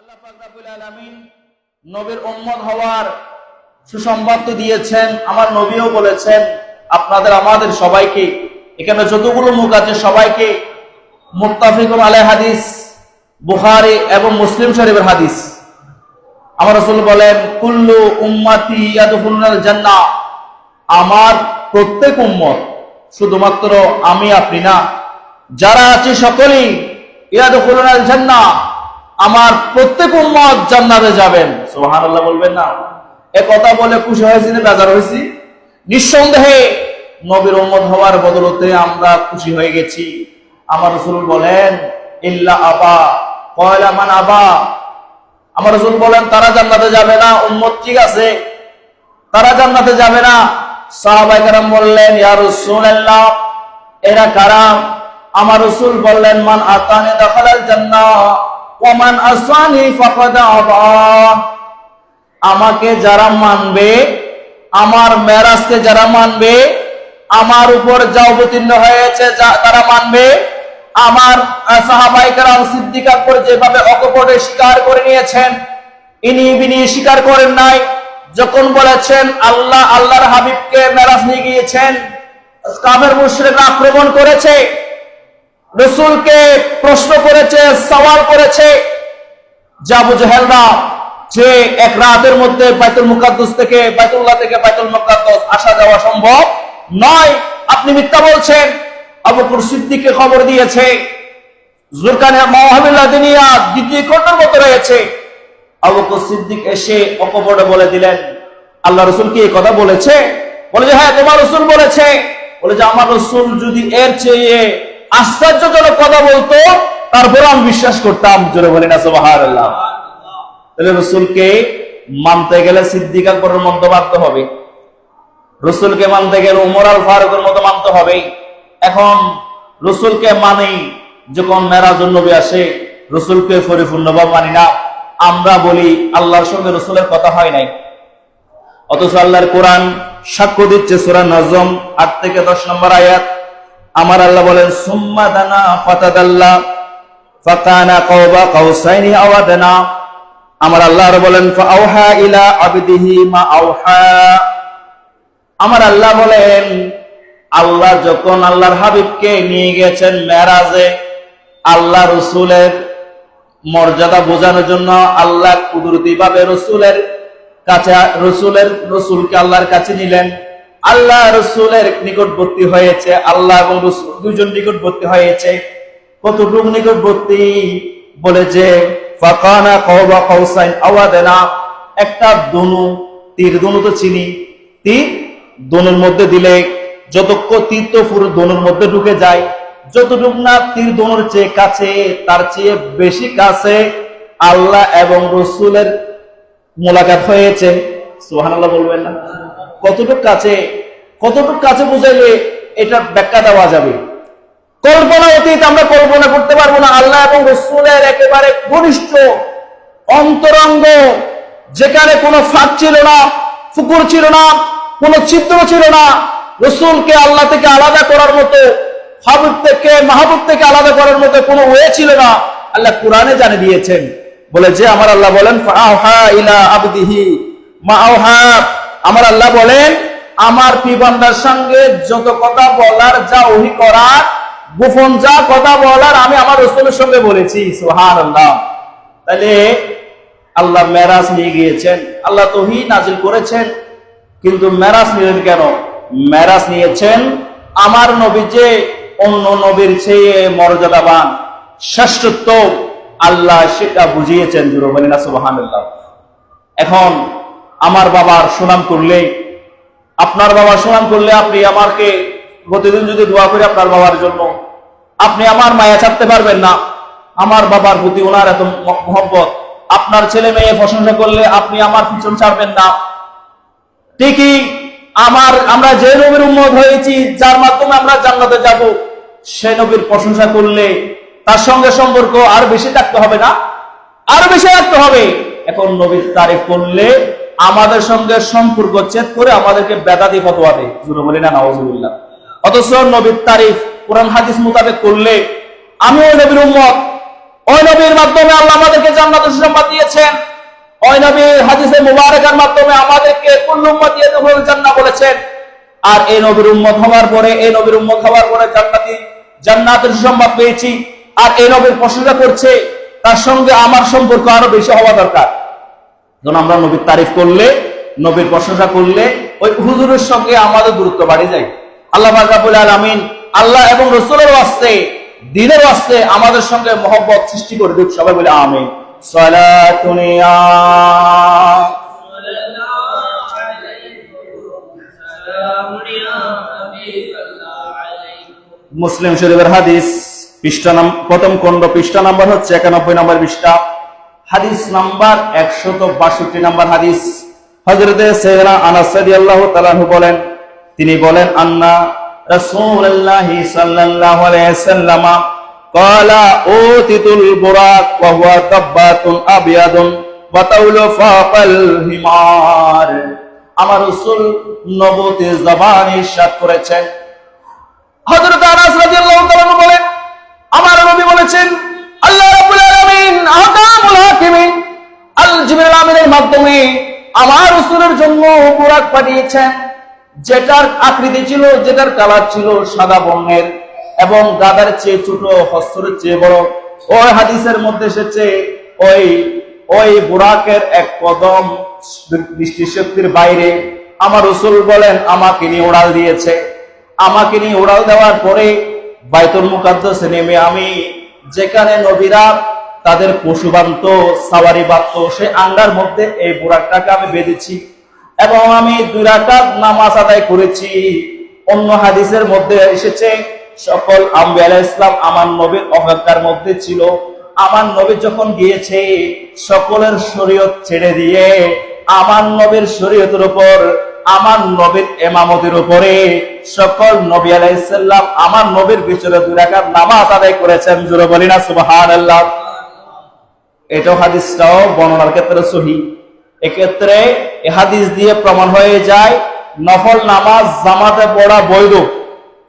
আল্লাহ পাক রাব্বুল আলামিন নবীর উম্মত হওয়ার সুসংবাদ তো দিয়েছেন, আমার নবীও বলেছেন, আপনাদের, আমাদের সবাইকে, এখানে যতগুলো মুখ আছে সবাইকে মুত্তাফিকুন আলাই হাদিস এবং মুসলিম শরীফের হাদিস। আমার রাসূল বলেন, কুল্লু উম্মতি ইয়াদখুলুনাল জান্নাহ আমার প্রত্যেক উম্মত, শুধুমাত্র আমি, আপনি না, যারা আছে সকলেই ইয়াদখুলুনাল জান্নাহ আমার প্রত্যেক উম্মত জান্নাতে যাবেন। সুবহানাল্লাহ বলবেন না। এ কথা বলে খুশি হয়েছি না বেজার হয়েছি? নিঃসন্দেহে নবীর উম্মত হওয়ার বদলতে আমরা খুশি হয়ে গেছি। আমার রাসূল বলেন ইল্লা আবা কয়লা মান আবা। আমার রাসূল বলেন তারা জান্নাতে যাবে না উম্মত ঠিক আছে। তারা জান্নাতে যাবে না। সাহাবায়ে কেরাম বললেন ইয়া রাসূলুল্লাহ এরা কারা? আমার রাসূল বললেন মান আতানি দাখালাল জান্নাহ। ওয়া মান আসানি আমাকে যারা মানবে, আমার মেরাজকে যারা মানবে, আমার উপর যা অবতীর্ণ হয়েছে তারা মানবে, আমার সাহাবাই কারাম সিদ্দিক আকবর যেভাবে অকপটে স্বীকার করে নিয়েছেন, ইনি বিনি স্বীকার করেন নাই। যখন বলেছেন, আল্লাহ, আল্লাহর হাবিবকে মেরাজ নিয়ে গিয়েছেন কামের মুশরিকরা আক্রমণ করেছে রসুলকে প্রশ্ন করেছে, সওয়াল করেছে। জাবু জাহেলরা যে এক রাতের মধ্যে বাইতুল মুকাদ্দাস থেকে, বাইতুল্লাহ থেকে বাইতুল মুকাদ্দাস আসা যাওয়া সম্ভব নয়। আপনি মিথ্যা বলছেন। আবু বকর সিদ্দিককে খবর দিয়েছে। জুরকানের মাওহাবিল্লাহ দিনিয়া দ্বিতীয় খণ্ডের মতো রয়েছে। আবু সিদ্দিক এসে অকপটে বলে দিলেন, আল্লাহ রসুল কি এই কথা বলেছে? বলে যে হ্যাঁ তোমার রসুল বলেছে। বলে যে, আমার রসুল যদি এর চেয়ে আশ্চর্যজনক কথা বলতো তারপরে আমি বিশ্বাস করতাম, জোরে বলি না সুবাহার আল্লাহ তাহলে রসুলকে মানতে গেলে সিদ্দিক আকবরের মতো মানতে হবে। রসুলকে মানতে গেলে উমর আল ফারুকের মতো মানতে হবে। এখন রসুলকে মানেই যখন মেরাজ নবী আসে, রসুলকে পরিপূর্ণভাবে মানি না। আমরা বলি, আল্লাহর সঙ্গে রসুলের কথা হয় নাই। অথচ আল্লাহর কোরআন সাক্ষ্য দিচ্ছে সুরা নজম, আট থেকে দশ নম্বর আয়াত। আমার আল্লাহ বলেন, সুম্মা দানা ফাতাদাল্লাহ ফাকানা কাওবা কাউসাইনি আওয়াদানা। আমার আল্লাহ আরও বলেন ফাআউহা ইলা আবদিহি মা আউহা আমার আল্লাহ বলেন, আল্লাহ যখন আল্লাহর হাবিবকে নিয়ে গেছেন মেরাজে, আল্লাহ রসুলের মর্যাদা বোঝানোর জন্য আল্লাহ কুদরতি ভাবে রসুলের কাছে, রসুলের রসুলকে আল্লাহর কাছে নিলেন। আল্লাহ রসুলের নিকটবর্তী হয়েছে, আল্লাহ এবং রসুল দুইজন নিকটবর্তী হয়েছে। কতটুক নিকটবর্তী? বলে যে, ফাকানা কওবা কাউসাইন আওয়াদানা। একটা দনু, তীর দনু তো চিনি। তীর দনুর মধ্যে দিলে যতক্ষ তীর তো দনুর মধ্যে ঢুকে যায়, যতটুক না তীর দনুর চেয়ে কাছে, তার চেয়ে বেশি কাছে আল্লাহ এবং রসুলের মোলাকাত হয়েছে। সুবহানাল্লাহ বলবেন না। কতটুক কাছে? কতটুক কাছে বুঝাইলে এটা ব্যাখ্যা দেওয়া যাবে? কল্পনা অতীত আমরা কল্পনা করতে পারব না। আল্লাহ এবং রসুলের একেবারে ঘনিষ্ঠ অন্তরঙ্গ, যেখানে কোনো ফাঁক ছিল না, ফুকুর ছিল না, কোনো চিত্র ছিল না, রসুলকে আল্লাহ থেকে আলাদা করার মতো হাবুব থেকে মাহবুব থেকে আলাদা করার মতো কোনো ওয়ে ছিল না। আল্লাহ কোরআনে জানে দিয়েছেন। বলে যে আমার আল্লাহ বলেন ইলা আবদিহি, মা আমার আল্লাহ বলেন আমার পিবান্দার সঙ্গে যত কথা বলার, যা ওহি করার, গোপন যা কথা বলার, আমি আমার রসুলের সঙ্গে বলেছি সুহান আল্লাহ তাহলে আল্লাহ মেরাজ নিয়ে গিয়েছেন, আল্লাহ তহি নাজিল করেছেন, কিন্তু মেরাজ নিলেন কেন? মেরাজ নিয়েছেন আমার নবী যে অন্য নবীর চেয়ে মর্যাদাবান, শ্রেষ্ঠত্ব, আল্লাহ সেটা বুঝিয়েছেন, জুরো বলি না সুবাহান এখন আমার বাবার সুনাম করলে আপনার বাবার সুনাম করলে আপনি আমাকে প্রতিদিন যদি দোয়া করি আপনার বাবার জন্য। আপনি আমার মায়া ছাড়তে পারবেন না। আমার বাবার প্রতি ওনার এত মহব্বত। আপনার ছেলে মেয়ে প্রশংসা করলে আপনি আমার পিছন ছাড়বেন না। ঠিকই আমার, আমরা যে নবীর উম্মত হয়েছি, যার মাধ্যমে আমরা জান্নাতে যাব, সে নবীর প্রশংসা করলে তার সঙ্গে সম্পর্ক আর বেশি থাকতে হবে না। আর বেশি রাখতে হবে। এখন নবীর তারিফ করলে আমাদের সঙ্গে সম্পর্ক চেক করে আমাদেরকে বেদাদি ফতোয়া দেয়। বলি না নওয়াজুবিল্লাহ অথচ নবীর তারিফ, কোরআন, হাদিস মোতাবেক করলে আমি ওই নবীর উম্মত। ওই নবীর মাধ্যমে আল্লাহ আমাদেরকে জান্নাত সুসংবাদ দিয়েছেন। নয় নবী হাদিসে মুবারকের মাধ্যমে আমাদেরকে কোন উম্মতি ইয়াদখুলুল জান্নাহ বলেছেন। আর এই নবীর উম্মত হওয়ার পরে, এই নবীর উম্মত হওয়ার পরে জান্নাতি জান্নাতের সুসংবাদ পেয়েছি। আর এই নবীর প্রশংসা করছে, তার সঙ্গে আমার সম্পর্ক আরও বেশি হওয়া দরকার। যখন আমরা নবীর তারিফ করলে, নবীর প্রশংসা করলে, ওই হুজুরের সঙ্গে আমাদের দূরত্ব বাড়ে যায়। আল্লাহ রাব্বুল আলামিন আল্লাহ এবং রসুলের ওয়াস্তে, দিনের ওয়াস্তে আমাদের সঙ্গে মহব্বত সৃষ্টি করে দিক সবাই বলে আমিন। মুসলিম শরীফের হাদিস, পৃষ্ঠা নাম প্রথম খণ্ড, পৃষ্ঠা নাম্বার হচ্ছে একানব্বই নম্বর পৃষ্ঠা। হাদিস নাম্বার একশত বাষট্টি নাম্বার হাদিস। হজরত আল্লাহ বলেন, তিনি বলেন, আন্না রসুল্লাহি আবিয়াদুন ফাকাল হিমার। আমার রাসূল নবতে করেছেন হযরত আনাস রাদিয়াল্লাহু তাআলা বলেন, আমার নবী বলেছেন, আল্লাহ রাব্বুল আলামিন আমিনের মাধ্যমে আমার রাসূলের জন্য পাঠিয়েছেন, যেটার আকৃতি ছিল, যেটার কালার ছিল সাদা বর্ণের এবং গাদার চেয়ে ছোট, হস্তরের চেয়ে বড়। ওই হাদিসের মধ্যে এসেছে, ওই ওই এক কদম দৃষ্টি শক্তির বাইরে আমার রসুল বলেন, আমাকে নিয়ে ওড়াল দিয়েছে। আমাকে নিয়ে ওড়াল দেওয়ার পরে বাইতুল মুকাদ্দাসে নেমে আমি, যেখানে নবীরা তাদের পশু বান্ত সাওয়ারি বান্ত সে আঙ্গার মধ্যে এই বুরাকটাকে আমি বেঁধেছি এবং আমি দুই রাকাত নামাজ আদায় করেছি। অন্য হাদিসের মধ্যে এসেছে, সকল আম্বি আলাহ ইসলাম আমার নবীর অহংকার মধ্যে ছিল। আমার নবী যখন গিয়েছে, সকলের শরীয়ত ছেড়ে দিয়ে আমার নবীর শরীয়তের উপর, আমার নবীর এমামতের উপরে সকল নবী আলাইসাল্লাম আমার নবীর পিছনে দুই রাকাত নামাজ আদায় করেছেন। জুড়ে বলি না, সুবহানাল্লাহ। এটাও হাদিসটাও বর্ণনার ক্ষেত্রে সহি। এক্ষেত্রে হাদিস দিয়ে প্রমাণ হয়ে যায়, নফল নামাজ জামাতে পড়া বৈধ।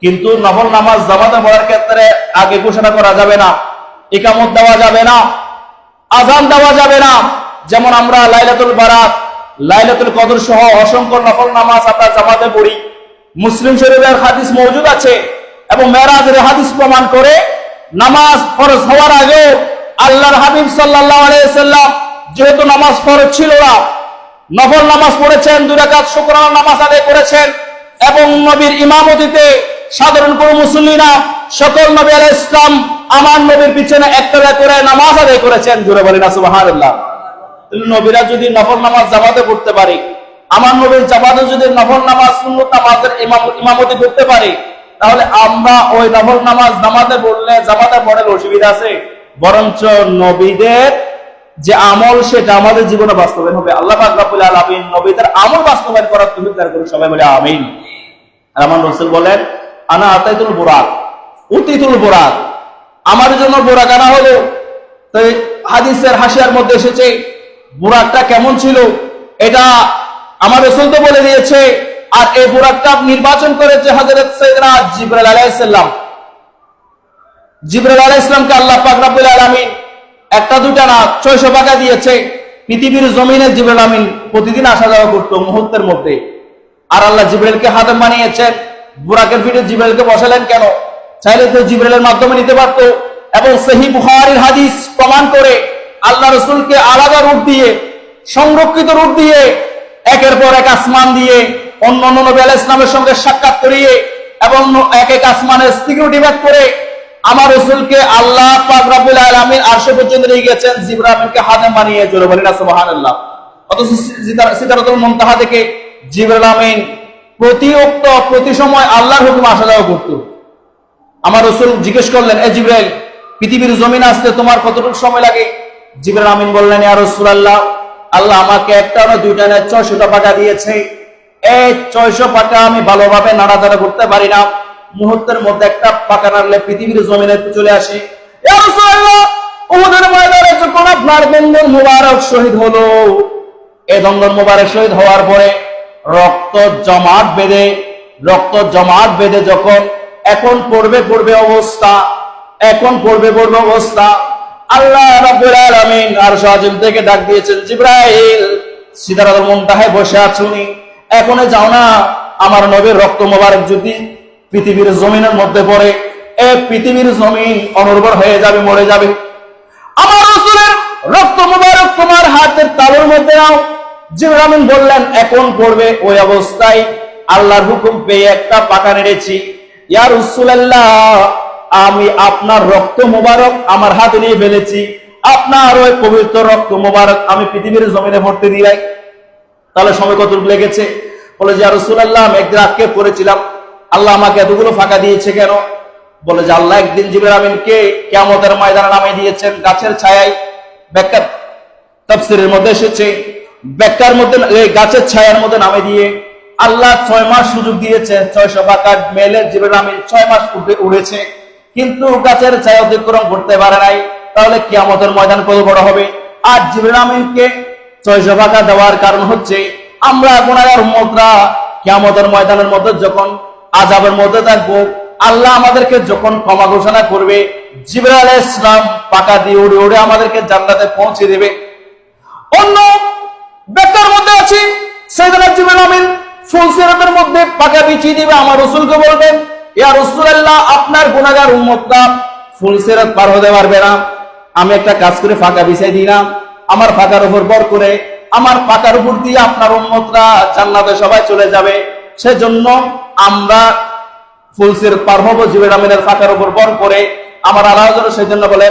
কিন্তু নফল নামাজ জামাতে পড়ার ক্ষেত্রে আগে ঘোষণা করা যাবে না একামত দেওয়া যাবে না আজান দেওয়া যাবে না। যেমন আমরা লাইলাতুল বারাত লাইলাতুল কদর সহ অসংখ্য নফল নামাজ আমরা জামাতে পড়ি। মুসলিম শরীফের হাদিস মজুদ আছে এবং মেরাজের হাদিস প্রমাণ করে নামাজ ফরজ হওয়ার আগে আল্লাহর হাবিব আলাইহি যেহেতু নামাজ ফরজ ছিল না, নফল নামাজ পড়েছেন, দুই রাকাত শুকরানা নামাজ আদায় করেছেন, এবং নবীর ইমামতিতে সাধারণ কোন মুসল্লিরা সকল নবী আলাইহিস ইসলাম আমার নবীর পিছনে একটা করে নামাজ আদায় করেছেন জুড়ে বলি না, সুবহানাল্লাহ। নবীরা যদি নফল নামাজ জামাতে পড়তে পারে, আমার নবীর জামাতে যদি নফল নামাজ নামাজের ইমামতি করতে পারে, তাহলে আমরা ওই নফল নামাজ জামাতে পড়লে জামাতে পড়লে অসুবিধা আছে? বরঞ্চ নবীদের যে আমল, সেটা আমাদের জীবনে বাস্তবায়ন হবে। আল্লাহ পাক রব্বুল আলামিন নবীদের আমল বাস্তবায়ন করার তৌফিক দান করুন সবাই বলে আমিন। আমার রাসূল বলেন, আনা আতাইতুল বুরাক। উতিতুল বুরাক। আমার জন্য বুরাক আনা হলো। তাই হাদিসের হাসিয়ার মধ্যে এসেছে, বুরাকটা কেমন ছিল? এটা আমার রসুল তো বলে দিয়েছে, আর এই বুরাকটা নির্বাচন করেছে হজরত সৈয়দনা জিবরাল আলাইসাল্লাম জিবরাল আলাইসাল্লামকে আল্লাহ পাক রাব্বুল আলামিন একটা দুটা না, ছয়শো পাকা দিয়েছে। পৃথিবীর জমিনে জিবরাল আমিন প্রতিদিন আসা যাওয়া করতো মুহূর্তের মধ্যে। আর আল্লাহ জিবরালকে হাতে বানিয়েছেন। বুরাকের পিঠে জিবরালকে বসালেন কেন? চাইলে তো জিবরালের মাধ্যমে নিতে পারতো। এবং সহি বুখারীর হাদিস প্রমাণ করে আল্লাহ রসুলকে আলাদা রূপ দিয়ে, সংরক্ষিত রূপ দিয়ে, একের পর এক আসমান দিয়ে অন্য অন্য নবী আলাইহিস ইসলামের সঙ্গে সাক্ষাৎ করিয়ে, এবং এক এক আসমানের সিকিউরিটি ব্যাগ করে আমার রসুলকে আল্লাহ আরশে পর্যন্ত নিয়ে গেছেন জিবরাইলকে হাতে বানিয়ে জোরে বলেন সুবহানাল্লাহ। অথচ থেকে আমিন প্রতি সময় আল্লাহর হুকুম আসা যাওয়া করতো। আমার রসুল জিজ্ঞেস করলেন, এ পৃথিবীর জমিন আসতে তোমার কতটুকু সময় লাগে? জিবরাইল বললেন রাসূলুল্লাহ, আল্লাহ আমাকে একটা না দুইটা না ছয়শটা পাকা দিয়েছে। এই ছয়শো পাকা আমি ভালোভাবে নাড়াচাড়া করতে পারি না। মুহূর্তের মধ্যে একটা পাকা নাড়লে পৃথিবীর জমিনে চলে আসে। উহুদের ময়দানে যখন আপনার শহীদ হলো মুবারক শহীদ হওয়ার পরে রক্ত জমাট বেঁধে, রক্ত জমাট বেঁধে যখন এখন পড়বে পড়বে অবস্থা, এখন পড়বে পড়বে অবস্থা, আল্লাহ আর থেকে ডাক দিয়েছেন, জিব্রাইল, সিদারাতুল মুনতাহায় বসে আছুনি এখনই যাও না, আমার নবীর রক্ত মোবারক যদি পৃথিবীর জমিনের মধ্যে পড়ে, এ পৃথিবীর জমিন অনুর্বর হয়ে যাবে, মরে যাবে। আমার রসুলের রক্ত মুবারক তোমার হাতের তালুর মধ্যে নাও। জিবরামিন বললেন, এখন পড়বে ওই অবস্থায়। আল্লাহর হুকুম পেয়ে একটা পাকা নেড়েছি। ইয়া রাসূলুল্লাহ, আমি আপনার রক্ত মুবারক আমার হাতে নিয়ে ফেলেছি। আপনার ওই পবিত্র রক্ত মুবারক আমি পৃথিবীর জমিনে ভর্তি দিলাই তাহলে সময় কত লেগেছে? বলে যে রসুল্লাহ আমি একদিন আটকে পড়েছিলাম। আল্লাহ আমাকে এতগুলো ফাঁকা দিয়েছে কেন? বলে যে আল্লাহ একদিন জিবরাল আমিনকে কেমতের ময়দানে নামিয়ে দিয়েছেন গাছের ছায়ায়। ব্যাখ্যা তাফসিরের মধ্যে এসেছে, ব্যাখ্যার মধ্যে গাছের ছায়ার মধ্যে নামে দিয়ে আল্লাহ ছয় মাস সুযোগ দিয়েছে, ছয়শো পাকা মেলে জিবরাল আমিন ছয় মাস উড়েছে। কিন্তু গাছের ছায়া অতিক্রম করতে পারে নাই, তাহলে কিয়ামতের ময়দান কত বড় হবে? আর জিবরাল আমিনকে ছয়শো পাকা দেওয়ার কারণ হচ্ছে, আমরা গুণাগার উম্মতরা কিয়ামতের ময়দানের মধ্যে যখন আজাবের মধ্যে থাকব। আল্লাহ আমাদেরকে যখন ক্ষমা ঘোষণা করবে জিবরা আলাইহিস ইসলাম পাকা দিয়ে উড়ে উড়ে আমাদেরকে জান্নাতে পৌঁছে দেবে। অন্য ব্যাখ্যার মধ্যে আছি সাইয়েদনা জিবরাইল আমিন ফুলসিরাতের মধ্যে পাকা বিছিয়ে দিবে, আমার রাসূলকে বলবেন ইয়া রাসূলুল্লাহ, আপনার গুনাহগার উম্মতরা ফুলসিরাত পার হতে পারবে না। আমি একটা কাজ করে ফাঁকা বিছাই দিলাম আমার ফাঁকার উপর বর করে, আমার ফাঁকার উপর দিয়ে আপনার উম্মতরা জান্নাতে সবাই চলে যাবে। সেজন্য আমরা ফুলসির পার জিবের আমিনের ফাঁকার উপর বর করে আমার আল্লাহ সেই জন্য বলে,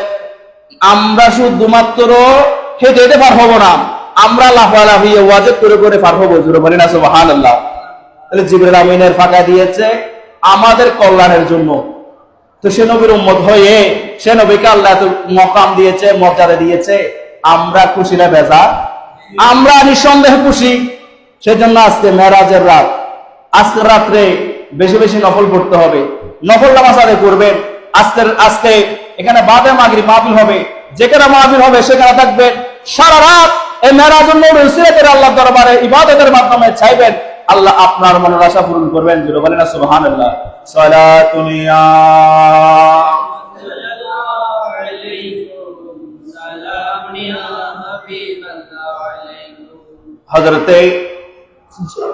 আমরা শুধুমাত্র হেঁটে হেঁটে পার হব না, আমরা লাফালাফি ওয়াজেব করে করে পার হব জুড়ে বলি না সুবাহান আল্লাহ তাহলে জিবরুল আমিনের ফাঁকা দিয়েছে আমাদের কল্যাণের জন্য। তো সে নবীর উম্মত হয়ে সে নবীকে আল্লাহ এত মকাম দিয়েছে, মর্যাদা দিয়েছে, আমরা খুশি না বেজা আমরা নিঃসন্দেহে খুশি। সেজন্য আজকে মেরাজের রাত। আজকের রাত্রে বেশি বেশি নফল পড়তে হবে। নফল নামাজ আদায় করবেন। আজকের, আজকে এখানে বাদে মাগরি মাহফিল হবে। যেখানে মাহফিল হবে সেখানে থাকবেন সারা রাত এই মেরাজুল নূর আল্লাহ দরবারে ইবাদতের মাধ্যমে চাইবেন। আল্লাহ আপনার মনের আশা পূরণ করবেন। জুড়ে বলেন সুবহানাল্লাহ। সালাতুনিয়া হজরতে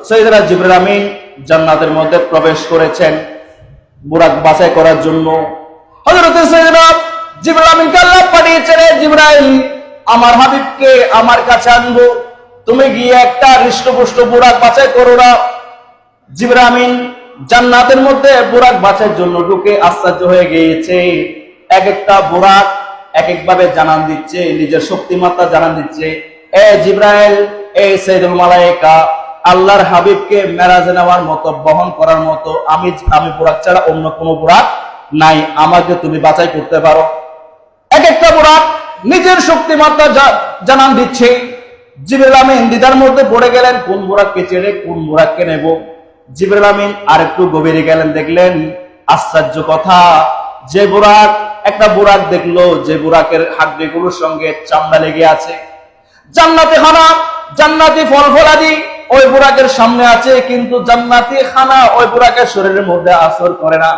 সৈয়দরা জিবরাইল জান্নাতের মধ্যে প্রবেশ করেছেন বুরাক বাছাই করার জন্য। হজরতে সৈয়দরা জিবরাল আমিনকে আল্লাহ পাঠিয়েছেন, "এ জিবরাইল, আমার হাবিবকে আমার কাছে আনব। তুমি গিয়ে একটা হৃষ্টপুষ্ট বুরাক বাছাই করো না। জিবরাল জান্নাতের মধ্যে বুরাক বাছার জন্য ঢুকে আশ্চর্য হয়ে গিয়েছে। এক একটা বুরাক এক এক ভাবে জানান দিচ্ছে, নিজের শক্তিমাত্রা জানান দিচ্ছে। এ জিব্রাইল, এ সৈদুল মালাইকা আল্লাহর হাবিবকে মেরাজে নেওয়ার মতো, বহন করার মতো, আমি আমি বুরাক ছাড়া অন্য কোনো বুরাক নাই। আমাকে তুমি বাছাই করতে পারো। এক একটা বুরাক নিজের শক্তিমাত্রা জা- জানান দিচ্ছে। জিবরাল আমিন দ্বিধার মধ্যে পড়ে গেলেন, কোন বুরাককে ছেড়ে কোন বুরাককে নেব? জিবরাল আমিন আর একটু গভীরে গেলেন, দেখলেন আশ্চর্য কথা। যে বুরাক একটা বুরাক দেখল, যে বুরাকের হাড্ডিগুলোর সঙ্গে চামড়া লেগে আছে। জান্নাতি খানা, জান্নাতি ফল ফলাদি ওই বুরাকের সামনে আছে, কিন্তু জান্নাতি খানা ওই বুরাকের শরীরের মধ্যে আসর করে না।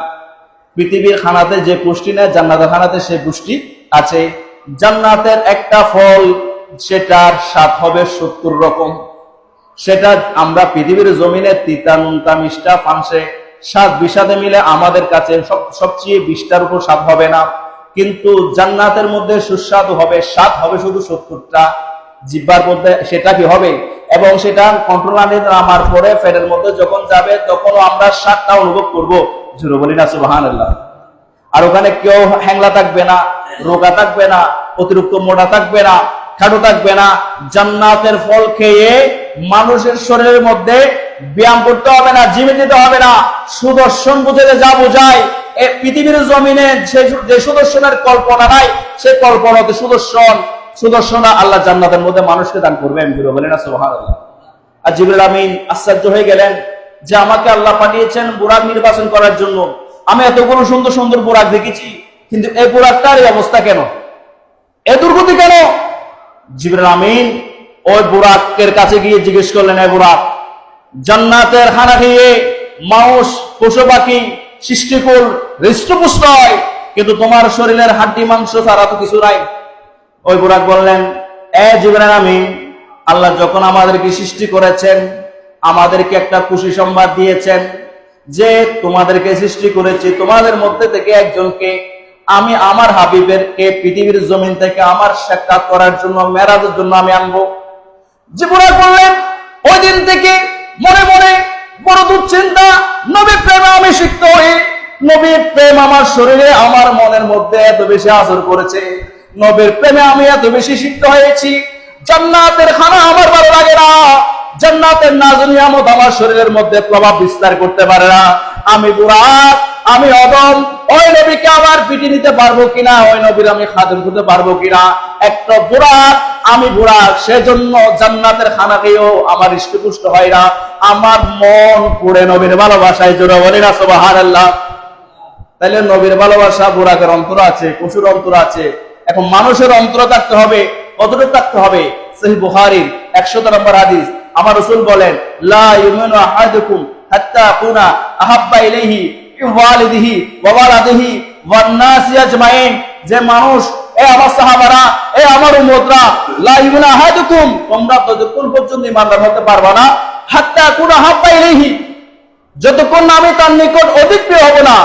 পৃথিবীর খানাতে যে পুষ্টি নেয়, জান্নাতের খানাতে সেই পুষ্টি আছে। জান্নাতের একটা ফল, সেটার স্বাদ হবে সত্তর রকম। সেটা আমরা পৃথিবীর জমিনে তিতা, নুনতা, মিষ্টা ফাংসে স্বাদ বিষাদে মিলে আমাদের কাছে সব, সবচেয়ে বিশটার উপর স্বাদ হবে না। কিন্তু জান্নাতের মধ্যে সুস্বাদু হবে, স্বাদ হবে শুধু সত্তরটা। জিব্বার মধ্যে সেটা কি হবে? এবং সেটা কন্ট্রোল আনে আমার পরে ফেরের মধ্যে যখন যাবে, তখনও আমরা স্বাদটা অনুভব করব। জুড়ে বলি না সুবাহান আর ওখানে কেউ হ্যাংলা থাকবে না, রোগা থাকবে না, অতিরিক্ত মোটা থাকবে না, খাটো থাকবে না। জান্নাতের ফল খেয়ে মানুষের শরীরের মধ্যে ব্যায়াম করতে হবে না, জিমে যেতে হবে না। সুদর্শন বুঝাতে যা বোঝায় পৃথিবীর জমিনে যে সুদর্শনের কল্পনা নাই, সে কল্পনাতে সুদর্শন সুদর্শন আল্লাহ জান্নাতের মধ্যে মানুষকে দান করবেন গুরু বলেন না, সুবহানাল্লাহ। আর জিবরুল আমিন আশ্চর্য হয়ে গেলেন যে আমাকে আল্লাহ পাঠিয়েছেন বুরাক নির্বাচন করার জন্য। আমি এতগুলো সুন্দর সুন্দর বুরাক দেখেছি, কিন্তু এই বুরাকটার এই অবস্থা কেন? এ দুর্গতি কেন? জিবরুল আমিন ওই বুরাকের কাছে গিয়ে জিজ্ঞেস করলেন, এ বুরাক, জান্নাতের খানা খেয়ে মাউস পশু পাখি, সৃষ্টিকুল, হৃষ্টপুষ্ট হয়, কিন্তু তোমার শরীরের হাড্ডি, মাংস ছাড়া তো কিছু নাই। ওই বুরাক বললেন, এ জিবরান আমি, আল্লাহ যখন আমাদেরকে সৃষ্টি করেছেন, আমাদেরকে একটা খুশি সংবাদ দিয়েছেন, যে তোমাদেরকে সৃষ্টি করেছি, তোমাদের মধ্যে থেকে একজনকে আমি আমার হাবিবের কে পৃথিবীর জমিন থেকে আমার সাক্ষাৎ করার জন্য, মেরাজের জন্য আমি আনব। জীবনা করলেন ওই দিন থেকে মনে মনে বড় দুশ্চিন্তা, নবীর প্রেমে আমি সিক্ত হই। নবীর প্রেম আমার শরীরে, আমার মনের মধ্যে এত বেশি আসর করেছে। নবীর প্রেমে আমি এত বেশি সিক্ত হয়েছি। জান্নাতের খানা আমার ভালো লাগে না। জান্নাতের নাজনিয়ামত আমার শরীরের মধ্যে প্রভাব বিস্তার করতে পারে না। আমি বুড়াক আমি অদম, ওই নবীকে আবার পিটি নিতে পারব কিনা, ওই নবীর আমি খাদম করতে পারব কিনা? একটা বুড়াক আমি বুড়াক সেজন্য জান্নাতের খানা খেয়েও আমার ইষ্টপুষ্ট হয় না। আমার মন পুড়ে নবীর ভালোবাসায়, জোরে বলি না সোবাহান আল্লাহ তাহলে নবীর ভালোবাসা বুড়াকের অন্তর আছে পশুর অন্তর আছে। এখন মানুষের অন্তর থাকতে হবে। কতটুকু থাকতে হবে? সেই বুহারির একশো নম্বর হাদিস। আমার রসুল বলেন, লা যে মানুষ, এ আমার সাহাবারা, এ আমার উম্মতরা, লা তোমরা ততক্ষণ পর্যন্ত ইমানদার হতে পারবা না, হাত্তা কুনা আহাব্বা ইলাইহি, যতক্ষণ আমি তার নিকট অধিক প্রিয় হব না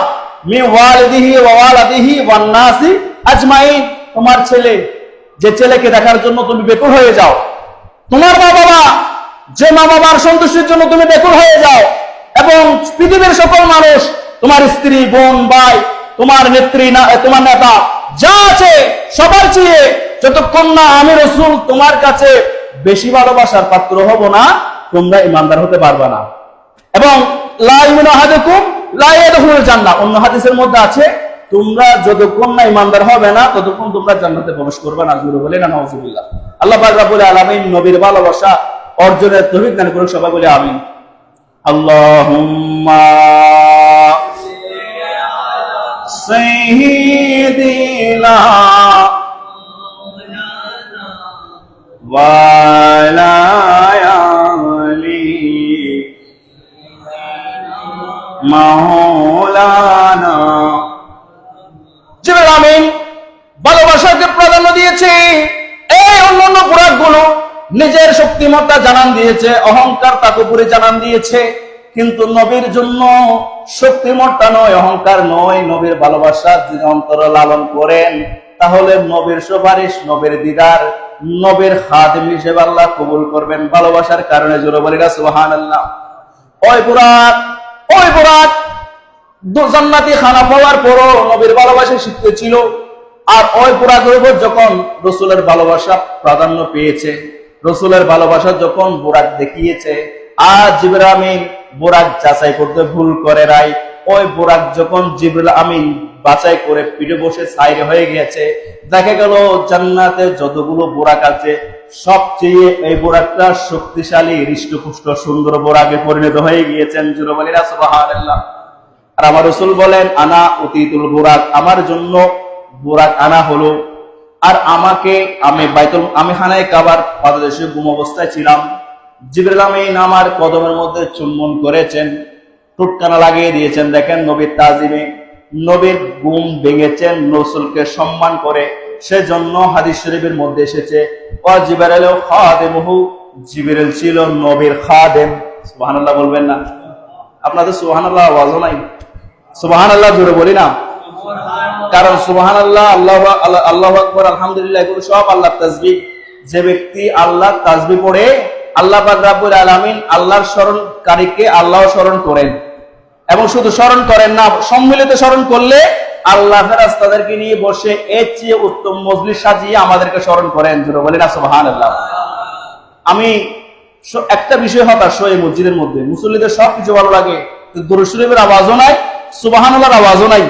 মি ওয়ালিদিহি ওয়া ওয়ালাদিহি ওয়ান নাসি আজমাইন। তোমার ছেলে, যে ছেলেকে দেখার জন্য তুমি বেকুল হয়ে যাও। তোমার মা বাবা, যে মা বাবার সন্তুষ্টির জন্য তুমি বেকুল হয়ে যাও। এবং পৃথিবীর সকল মানুষ, তোমার স্ত্রী, বোন, ভাই, তোমার নেত্রী, না, তোমার নেতা, যা আছে, সবার চেয়ে যতক্ষণ না আমি রসুল, তোমার কাছে বেশি ভালোবাসার পাত্র হব না, তোমরা ইমানদার হতে পারবে না। এবং লা ইউমিনু আহাদুকুম, লা ইয়াদখুলুল জান্নাহ। অন্য হাদিসের মধ্যে আছে তোমরা যতক্ষণ না ইমানদার হবে না, ততক্ষণ তোমরা জান্নাতে প্রবেশ করবে না জুড়ে বলে না নাউজুবিল্লাহ। আল্লাহ পাক রব্বুল আলামিন নবীর ভালোবাসা অর্জনের তৌফিক দান করুন সবাই বলে আমিন। আল্লাহুম্মা সাইয়্যিদিনা মাওলানা জিবরাইল আমিন ভালোবাসাকে প্রাধান্য দিয়েছে, এই অন্যান্যগুলো নিজের শক্তিমত্তা জানান দিয়েছে, অহংকার তাকুপুরি জানান দিয়েছে। কিন্তু নবীর জন্য শক্তিমত্তা নয়, অহংকার নয়। নবীর ভালোবাসা যদি অন্তর লালন করেন, তাহলে নবীর সুপারিশ, নবীর দিদার, নবীর হিসেবে আল্লাহ কবুল করবেন। ভালোবাসার কারণে জোরে বলি সুবহানাল্লাহ। ওই ওই জান্নাতি খানা পাওয়ার পরও নবীর ভালোবাসা শিখতে আর ওই উপর যখন রসুলের ভালোবাসা প্রাধান্য পেয়েছে, রসুলের ভালোবাসা যখন বুরাক দেখিয়েছে, আর আমিন বুরাক যাচাই করতে ভুল করে ওই বুরাক যখন আমিন বাছাই করে পিঠে বসে সাইরে হয়ে গিয়েছে দেখা গেল জান্নাতে যতগুলো বোরাক আছে, সবচেয়ে এই বোরাকটা শক্তিশালী, হৃষ্টপুষ্ট, সুন্দর বোরাকে পরিণত হয়ে গিয়েছেন। জুরবালিরা সুবহানাল্লাহ। আর আমার রসুল বলেন, আনা অতীতুল বোরাক আমার জন্য বোরাক আনা হলো। আর আমাকে, আমি বাইতুল, আমি খানায় কাবার পাদদেশে গুম অবস্থায় ছিলাম। জিবরিল আমিন আমার কদমের মধ্যে চুম্বন করেছেন, টুটকানা লাগিয়ে দিয়েছেন। দেখেন নবীর তাজিমে, নবীর গুম ভেঙেছেন, রসুলকে সম্মান করে সেজন্য হাদিস শরীফের মধ্যে এসেছে ও জিবরাইল খাদেমহু জিবরাইল ছিল নবীর খাদেম। সুবহানাল্লাহ বলবেন না। আপনাদের সুবহানাল্লাহ আওয়াজও নাই? সুবহানাল্লাহ জোরে বলি না। কারণ সুবহান আল্লাহ আল্লাহ আল্লাহ আকবর, আলহামদুলিল্লাহ, এগুলো সব আল্লাহ তাজবি যে ব্যক্তি আল্লাহ তাজবি পড়ে, আল্লাহ পাক রাব্বুল আলামিন আল্লাহর স্মরণকারীকে আল্লাহ স্মরণ করেন। এবং শুধু স্মরণ করেন না, সম্মিলিত স্মরণ করলে আল্লাহ ফেরাস্তাদেরকে নিয়ে বসে এর চেয়ে উত্তম মজলিস সাজিয়ে আমাদেরকে স্মরণ করেন। জোরে বলি না সুবহান আল্লাহ আমি একটা বিষয় হতাশ এই মসজিদের মধ্যে। মুসল্লিদের সব কিছু ভালো লাগে, কিন্তু দরুদ শরীফের আওয়াজও নাই সুবাহান আওয়াজও নাই।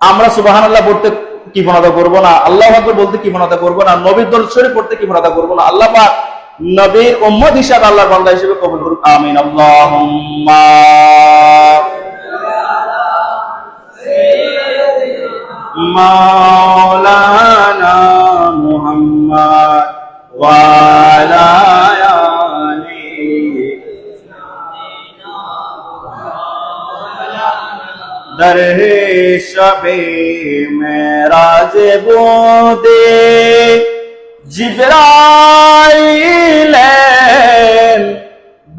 আমরা সুবাহান আল্লাহ পড়তে কি বনাদা করব না? আল্লাহ আকবর বলতে কি বনাদা করব না? নবীর দরুদ শরীফ পড়তে কি বনাদা করব না? আল্লাহ পাক নবীর উম্মত হিসাবে আল্লাহর বান্দা হিসেবে কবুল করুন আমিন। আল্লাহুম্মা মাওলানা মুহাম্মদ ওয়ালা दरहे शबे मेराज बोदे जिब्राइल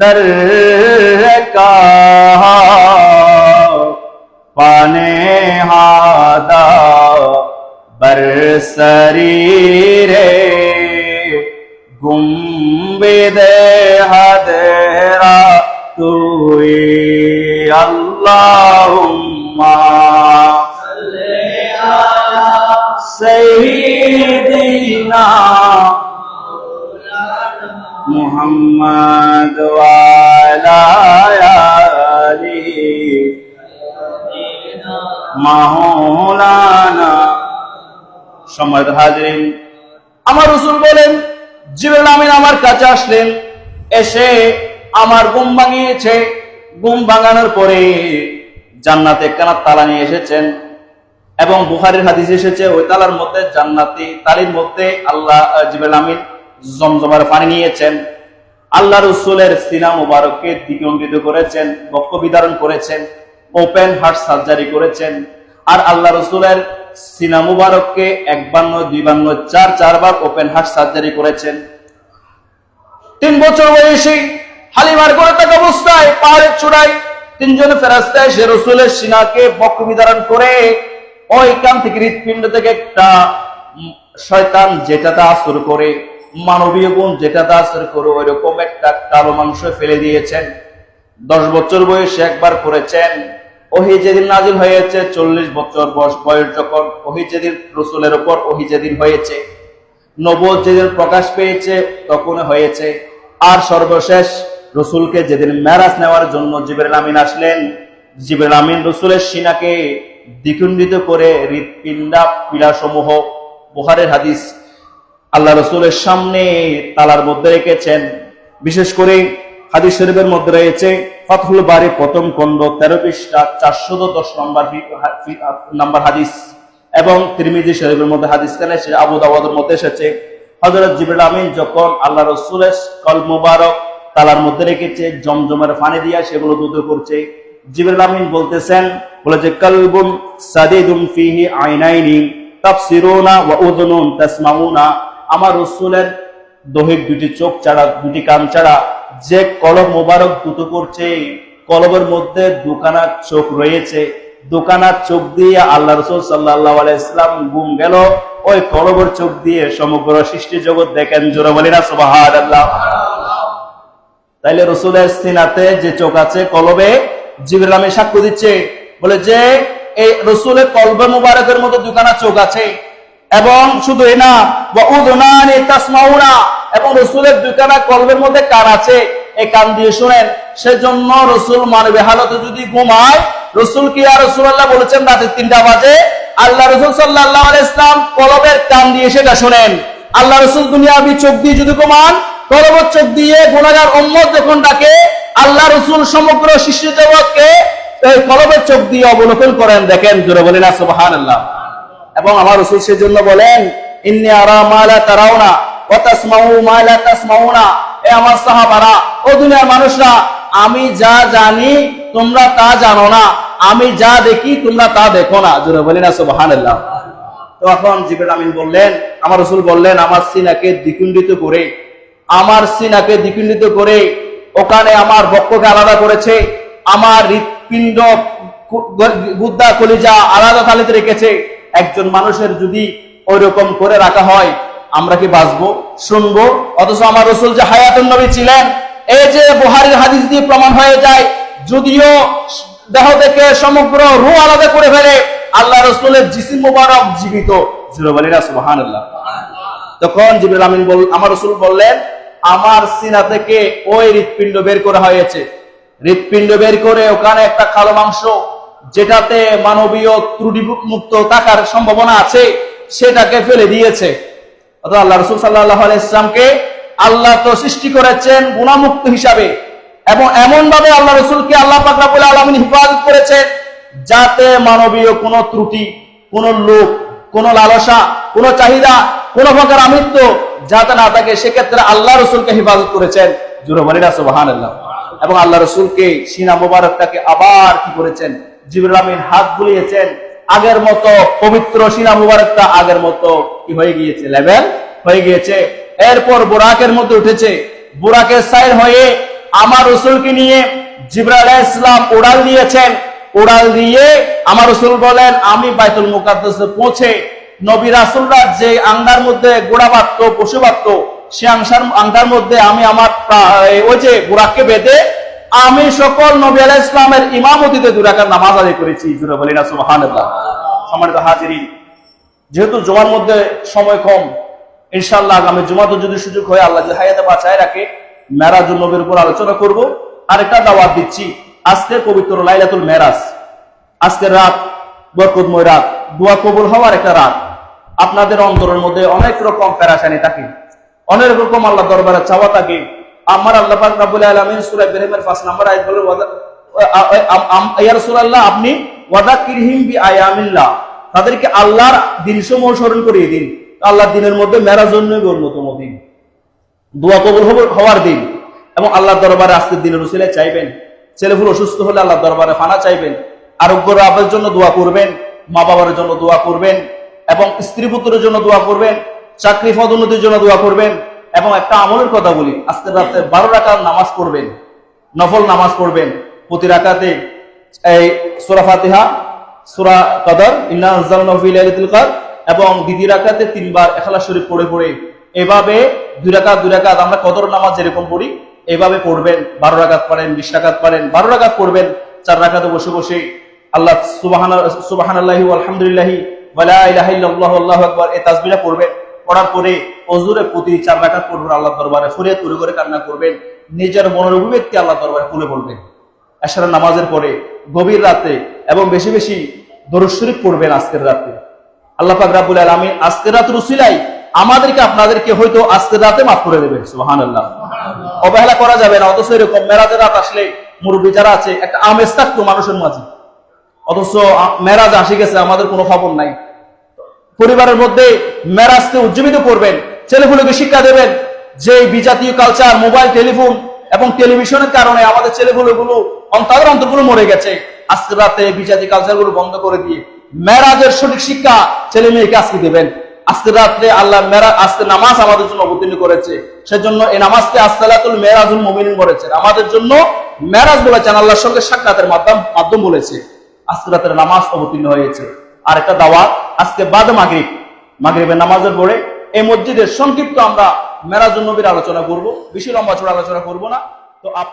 दर का पाने हादा बरसरी হাজিরিন। আমার রসুল বলেন জিবরাইল আমিন আমার কাছে আসলেন, এসে আমার ঘুম ভাঙিয়েছে। ভাঙানোর পরে জান্নাতে তালা নিয়ে এসেছেন এবং বুখারের হাদিস এসেছে, ওই তালার মধ্যে জান্নাতি তালির মধ্যে আল্লাহ আমিন জমজমার পানি নিয়েছেন। আল্লাহ রসুলের সিনা মুবারককে করেছেন বক্ষ বিধারণ করেছেন, ওপেন হার্ট সার্জারি করেছেন। আর আল্লাহ রসুলের সিনা মুবারককে এক বান্ন, দুই বান্ন, চার, চারবার ওপেন হার্ট সার্জারি করেছেন। তিন বছর বয়সী হালিমার করে থাকা অবস্থায় পাহাড়ের চূড়ায় তিনজন ফেরাস্তায় সে রসুলের সিনাকে বক্ষ বিধারণ করে ওইখান থেকে হৃৎপিণ্ড থেকে একটা শয়তান যেটাতে আসর করে, মানবীয় গুণ যেটা তা আসর করে ওইরকম একটা কালো মাংস ফেলে দিয়েছেন। দশ বছর বয়সে একবার করেছেন। ওহি যেদিন নাজিল হয়েছে, চল্লিশ বছর বয়স বয়স যখন ওহি যেদিন রসুলের ওপর ওহি যেদিন হয়েছে নবদ যেদিন প্রকাশ পেয়েছে, তখন হয়েছে। আর সর্বশেষ রসুলকে যেদিন মেরাজ নেওয়ার জন্য জিবের আমিন আসলেন জিবের আমিন রসুলের সিনাকে দ্বিখণ্ডিত করে হৃৎপিণ্ডা পীড়াসমূহ, বুহারের হাদিস আল্লাহ রসুলের সামনে তালার মধ্যে রেখেছেন। বিশেষ করে হাদিস শরীফের মধ্যে রয়েছে, ফতহুল বাড়ি প্রথম খণ্ড, তেরো পৃষ্ঠা, চারশো দশ নম্বর নাম্বার হাদিস। এবং তিরমিজি শরীফের মধ্যে হাদিস কেন এসে আবু দাওয়াদের মধ্যে এসেছে। হজরত জিবরুল আমিন যখন আল্লাহ রসুলের কল মুবারক তালার মধ্যে রেখেছে, জমজমের পানি দিয়া সেগুলো দুধ করছে, জিবরুল আমিন বলতেছেন, বলে যে, কলবুন সাদিদুম ফিহি আইনাইনি, তাফসিরুনা ওয়া উযুনুন তাসমাউনা, আমার রসুলের দহিক দুটি চোখ ছাড়া, দুটি কান ছাড়া, যে কলব মোবারক দুটো করছে কলবের মধ্যে দুখানা চোখ রয়েছে। দুখানা চোখ দিয়ে আল্লাহ রসুল সাল্লাহ আলাইসলাম গুম গেল। ওই কলবের চোখ দিয়ে সমগ্র সৃষ্টি জগৎ দেখেন জোরে বলি না সুবাহান আল্লাহ তাইলে রসুলের সিনাতে যে চোখ আছে কলবে জিবরাল আমি সাক্ষ্য দিচ্ছে। বলে যে, এই রসুলের কলবে মুবারকের মতো দুখানা চোখ আছে। এবং শুধু এই না এবং রসুলের দুখানা কলবের মধ্যে কান আছে। এই কান দিয়ে শুনেন, সেজন্য রসুল মানবে, হালতে যদি ঘুমায়, রসুল কি আর রসুল্লাহ বলেছেন রাতে তিনটা বাজে? আল্লাহ রসুল সাল্লাহ ইসলাম কলবের কান দিয়ে সেটা শোনেন। আল্লাহ রসুল দুনিয়াবি চোখ দিয়ে যদি ঘুমান, কলবের চোখ দিয়ে গুণাগার উম্মত যখন ডাকে, আল্লাহ রসুল সমগ্র শিশু জগৎকে এই কলবের চোখ দিয়ে অবলোকন করেন। দেখেন, জোরে বলেন সুবাহান আল্লাহ এবং আমার রসুল সেজন্য বলেন, ইন্নি আরা মালা তারাউনা ও তাসমাউ মালা তাসমাউনা। এ আমার সাহাবারা, ও দুনিয়ার মানুষরা, আমি যা জানি তোমরা তা জানো না। আমি যা দেখি তোমরা তা দেখো না। জোরে বলি না, সুবহানাল্লাহ। তখন জিবরাইল আমিন বললেন, আমার রসুল বললেন, আমার সিনাকে দ্বিকুণ্ডিত করে, আমার সিনাকে দ্বিকুণ্ডিত করে, ওখানে আমার বক্ষকে আলাদা করেছে, আমার হৃৎপিণ্ড গুদ্দা কলিজা আলাদা থালিতে রেখেছে একজন মানুষের যদি ওই রকম করে রাখা হয়, আমরা কি বাঁচবো? শুনব? অথচ আমার রসুল যে হায়াতুন নবী ছিলেন, এই যে বুহারির হাদিস দিয়ে প্রমাণ হয়ে যায়, যদিও দেহ থেকে সমগ্র রু আলাদা করে ফেলে আল্লাহ রসুলের জিসিম মুবারক জীবিত। তখন জিবরুল আমিন বল আমার রসুল বললেন, আমার সিনা থেকে ওই হৃৎপিণ্ড বের করা হয়েছে। হৃৎপিণ্ড বের করে ওখানে একটা কালো মাংস যেটাতে মানবীয় ত্রুটি মুক্ত থাকার সম্ভাবনা আছে, সেটাকে ফেলে দিয়েছে। অর্থাৎ আল্লাহ রসুল সাল্লাহ ইসলামকে আল্লাহ তো সৃষ্টি করেছেন গুণামুক্ত হিসাবে এবং এমন ভাবে আল্লাহ রসুলকে আল্লাহ পাকরাবুল আলমিন হিফাজত করেছেন যাতে মানবীয় কোনো ত্রুটি, কোন লোক কোন লালসা, কোন চাহিদা, কোন প্রকার আমৃত্য যাতে না থাকে, সেক্ষেত্রে আল্লাহ রসুলকে হেফাজত করেছেন। জুরো বলিনা সুবাহান আল্লাহ এবং আল্লাহ রসুলকে সিনা মোবারকটাকে আবার কি করেছেন? জিবরুল আমিন হাত বুলিয়েছেন, আগের মতো পবিত্র সিনা মুবারকটা আগের মতো কি হয়ে গিয়েছে? লেভেল হয়ে গিয়েছে। এরপর বুরাকের মধ্যে উঠেছে। বুরাকের সাইড হয়ে আমার রসুলকে নিয়ে আলাইহিস ইসলাম উড়াল দিয়েছেন। উড়াল দিয়ে আমার রসুল বলেন, আমি বাইতুল মুকাদ্দাসে পৌঁছে নবী রাসূলরা যে আঙ্গার মধ্যে গোড়া বাঁধতো, পশু সে আংসার আঙ্গার মধ্যে আমি আমার ওই যে বুরাককে বেঁধে আমি সকল নবী আলাইহিস ইসলামের ইমামতিতে দুরাকার নামাজ আদায় করেছি, জুড়ে বলি না, সুবহানাল্লাহ। সম্মানিত হাজিরিন, যেহেতু জুমার মধ্যে সময় কম, ইনশাআল্লাহ আগামী জুমাতে যদি সুযোগ হয়, আল্লাহ হায়াতে বাঁচায় রাখে মেরাজুল নবীর উপর আলোচনা করব। আরেকটা দাওয়াত দিচ্ছি, আজকে পবিত্র লাইলাতুল মেরাজ। আজকের রাত, বরকতময় রাত, দোয়া কবুল হওয়ার একটা রাত। আপনাদের অন্তরের মধ্যে অনেক রকম প্যারাসানি থাকে, অনেক রকম আল্লাহ দরবারে চাওয়া থাকে। আমার আল্লাহ পাক রাব্বুল আলামিন সূরা ইব্রাহিমের 5 নম্বর আয়াত বলে ইয়া রাসূলুল্লাহ, আপনি ওয়াদাকিরহিম বি আয়ামিল্লাহ তাদেরকে আল্লাহর দিনসমূহ স্মরণ করিয়ে দিন। আল্লাহর দিনের মধ্যে মেরাজ অন্যতম অন্যতম দিন। দোয়া কবুল হওয়ার দিন। এবং আল্লাহর দরবারে আজকের দিনের উসিলে চাইবেন। ছেলেপুল অসুস্থ হলে আল্লাহর দরবারে ফানা চাইবেন। আরোগ্য লাভের জন্য দোয়া করবেন। মা বাবার জন্য দোয়া করবেন। এবং স্ত্রী পুত্রের জন্য দোয়া করবেন। চাকরি পদোন্নতির জন্য দোয়া করবেন। এবং একটা আমলের কথা বলি আজকের রাতে বারো রাকাত নামাজ পড়বেন, নফল নামাজ পড়বেন, প্রতি রাকাতে এই সূরা ফাতিহা, সূরা কদর, ইন্না আনজালনাহু ফি লাইলাতুল কদর, এবং দ্বিতীয় রাকাতে তিনবার ইখলাস শরীফ পড়ে পড়ে এভাবে দুই রাকাত দুই রাকাত আমরা কদর নামাজ যেরকম পড়ি, এভাবে পড়বেন, বারো রাকাত পারেন বিশ রাকাত পারেন বারো রাকাত পড়বেন, চার রাকাতে বসে বসে আল্লাহ সুবহান সুবহানাল্লাহি আলহামদুলিল্লাহি ওয়ালা ইলাহা ইল্লাল্লাহু আল্লাহু আকবার, এই তাসবিহটা পড়বেন। পড়ার পরে অজুরে প্রতি চার রাকাত পড়বেন আল্লাহ দরবারে ফরিয়াদ করে করে কান্না করবেন, নিজের মনের অভিব্যক্তি আল্লাহ দরবারে খুলে বলবেন। এশার নামাজের পরে গভীর রাতে এবং বেশি বেশি দরুদ শরীফ পড়বেন আজকের রাতে। আল্লাহ পাক রাব্বুল আলামিন আজকের রাত রুসিলাই আমাদেরকে, আপনাদেরকে হয়তো আজকের রাতে মাফ করে দেবেন, সুবহানাল্লাহ। অবহেলা করা যাবে না, অথচ এরকম মেরাজের রাত আসলে মুরব্বী যারা আছে, একটা আমেজ থাকতো মানুষের মাঝে। অথচ মেরাজ আসে গেছে, আমাদের কোনো খবর নাই। পরিবারের মধ্যে মেরাজকে উজ্জীবিত করবেন ছেলেগুলোকে শিক্ষা দেবেন যে বিজাতীয় কালচার মোবাইল টেলিফোন এবং টেলিভিশনের কারণে আমাদের ছেলেগুলো তাদের অন্তরগুলো মরে গেছে। আজকে রাতে বিজাতীয় কালচারগুলো বন্ধ করে দিয়ে মেরাজের সঠিক শিক্ষা ছেলে মেয়েকে আজকে দেবেন। আজকে রাত্রে আল্লাহ মেরা আজকে নামাজ আমাদের জন্য অবতীর্ণ করেছে। সেজন্য এই নামাজকে আস্তালাতুল মেরাজুল মুমিনিন বলেছেন। আমাদের জন্য মেরাজ বলেছেন, আল্লাহর সঙ্গে সাক্ষাতের মাধ্যম মাধ্যম বলেছে। আজকে রাতের নামাজ অবতীর্ণ হয়েছে। আর একটা দাওয়াত, আজকে বাদ মাগরিব। মাগরিবের নামাজের পরে এই মসজিদের সংক্ষিপ্ত আমরা মেরাজুল নবীর আলোচনা করব। বেশি লম্বা ছোট আলোচনা করব না। তো আপ